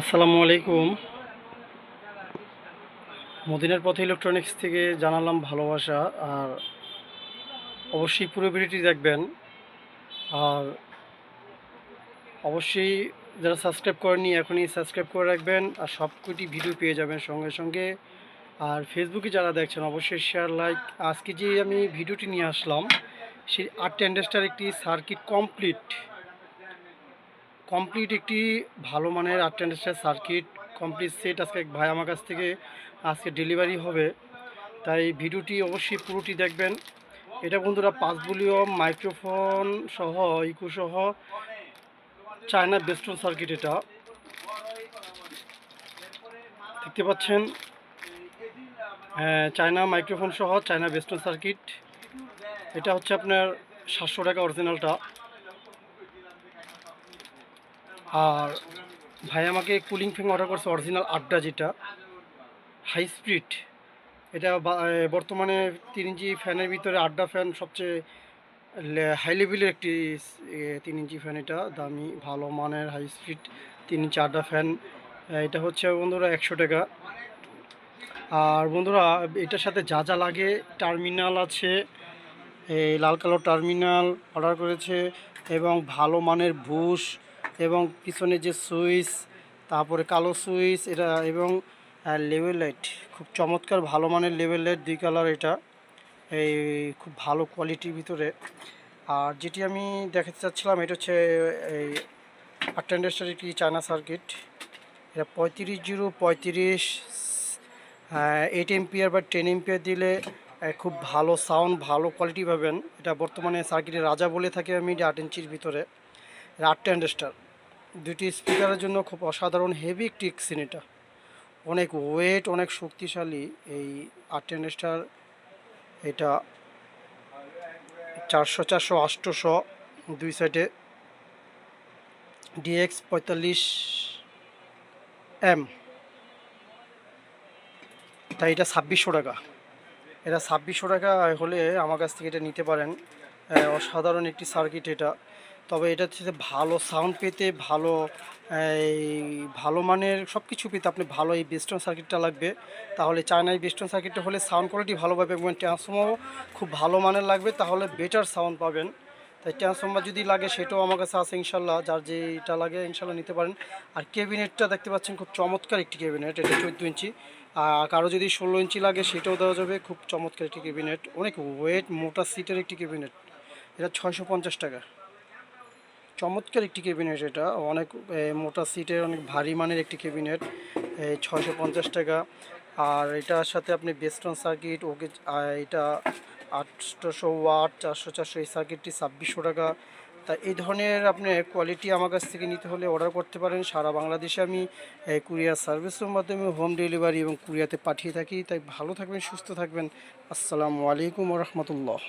আসসালামু আলাইকুম। মদিনার পথে ইলেকট্রনিক্স থেকে জানালাম ভালোবাসা, আর অবশ্যই পুরো ভিডিওটি দেখবেন। আর অবশ্যই যারা সাবস্ক্রাইব করেনি এখনই সাবস্ক্রাইব করে রাখবেন, আর সব কটি ভিডিও পেয়ে যাবেন সঙ্গে সঙ্গে। আর ফেসবুকে যারা দেখছেন, অবশ্যই শেয়ার লাইক আজকে যে আমি ভিডিওটি নিয়ে আসলাম, সেই আর্ট ইন্ডাস্ট্রির একটি সার্কিট কমপ্লিট কমপ্লিট একটি ভালো মানের আর্ট সার্কিট কমপ্লিট সেট আজকে ভাই আমার কাছ থেকে আজকে ডেলিভারি হবে। তাই ভিডিওটি অবশ্যই পুরোটি দেখবেন। এটা বন্ধুরা পাঁচ ভলিউম মাইক্রোফোন সহ ইকো সহ চায়না বেস্টন সার্কিট এটা। দেখতে পাচ্ছেন? হ্যাঁ, চায়না মাইক্রোফোন সহ চায়না বেস্টন সার্কিট এটা হচ্ছে আপনার সাতশো টাকা অরিজিনালটা আর ভাই আমাকে কুলিং ফ্যান অর্ডার করছে অরিজিনাল আড্ডা যেটা হাই স্পিড এটা বর্তমানে তিন ইঞ্চি ফ্যানের ভিতরে আড্ডা ফ্যান সবচেয়ে হাই লেভেলের একটি তিন ইঞ্চি ফ্যান এটা, দামি, ভালো মানের হাই স্পিড তিন ইঞ্চি আড্ডা ফ্যান এটা হচ্ছে বন্ধুরা একশো টাকা। আর বন্ধুরা, এটার সাথে যা যা লাগে টার্মিনাল আছে, এই লাল কালো টার্মিনাল অর্ডার করেছে, এবং ভালো মানের বুশ এবং পিছনে যে সুইচ, তারপরে কালো সুইচ, এটা এবং লেভেল লাইট খুব চমৎকার ভালো মানের লেভেল লাইট দুই কালার এটা। এই খুব ভালো কোয়ালিটির ভিতরে। আর যেটি আমি দেখাতে চাচ্ছিলাম, এটা হচ্ছে, এই আটেন্ডেন্সের একটি চায়না সার্কিট এটা পঁয়ত্রিশ জিরো পঁয়ত্রিশ এইট এমপিয়ার বা টেন এমপিয়ার দিলে খুব ভালো সাউন্ড ভালো কোয়ালিটি পাবেন। এটা বর্তমানে সার্কিটের রাজা বলে থাকি আমি, আট ইঞ্চির ভিতরে। এটা আট টেন্ডেস্টার দুটি স্পিকারের জন্য খুব অসাধারণ হেভি একটি এক্সিন এটা। অনেক ওয়েট অনেক শক্তিশালী এই আট টেন্ডেস্টার এটা চারশো চারশো আষ্টশো দুই সাইডে ডিএক্স পঁয়তাল্লিশ এম তাই এটা ছাব্বিশশো টাকা। এটা ছাব্বিশশো টাকা হলে আমার কাছ থেকে এটা নিতে পারেন। অসাধারণ একটি সার্কিট এটা। তবে এটা হচ্ছে ভালো সাউন্ড পেতে, ভালো, এই, ভালো মানের সব কিছু পেতে আপনি ভালো এই বেস্টন সার্কিটটা লাগবে। তাহলে চায়নায় বেস্টন সার্কিটটা হলে সাউন্ড কোয়ালিটি ভালো পাবে এবং ট্রান্সফর্মারও খুব ভালো মানের লাগবে, তাহলে বেটার সাউন্ড পাবেন। তাই ট্রান্সফর্মার যদি লাগে, সেটাও আমার কাছে আছে ইনশাল্লাহ, যার যেটা লাগে ইনশাল্লাহ নিতে পারেন। আর কেবিনেটটা দেখতে পাচ্ছেন খুব চমৎকার একটি কেবিনেট এটা চোদ্দ ইঞ্চি। আর কারও যদি ষোলো ইঞ্চি লাগে, সেটাও দেওয়া যাবে, খুব চমৎকার একটি কেবিনেট অনেক ওয়েট মোটা সিটের একটি কেবিনেট এটা ছয়শো পঞ্চাশ টাকা। চমৎকার একটি ক্যাবিনেট এটা। অনেক মোটা সিটের অনেক ভারী মানের একটি ক্যাবিনেট ছয়শো পঞ্চাশ টাকা। আর এটার সাথে আপনি বেস্টন সার্কিট, ওকে এটা আটশোশো ওয়াট, চারশো চারশো, এই সার্কিটটি ছাব্বিশশো টাকা। তা এই ধরনের আপনি কোয়ালিটি আমার কাছ থেকে নিতে হলে অর্ডার করতে পারেন। সারা বাংলাদেশে আমি কুরিয়ার সার্ভিসের মাধ্যমে হোম ডেলিভারি এবং কুরিয়াতে পাঠিয়ে থাকি। তাই ভালো থাকবেন, সুস্থ থাকবেন। আসসালামু আলাইকুম রহমতুল্লাহ।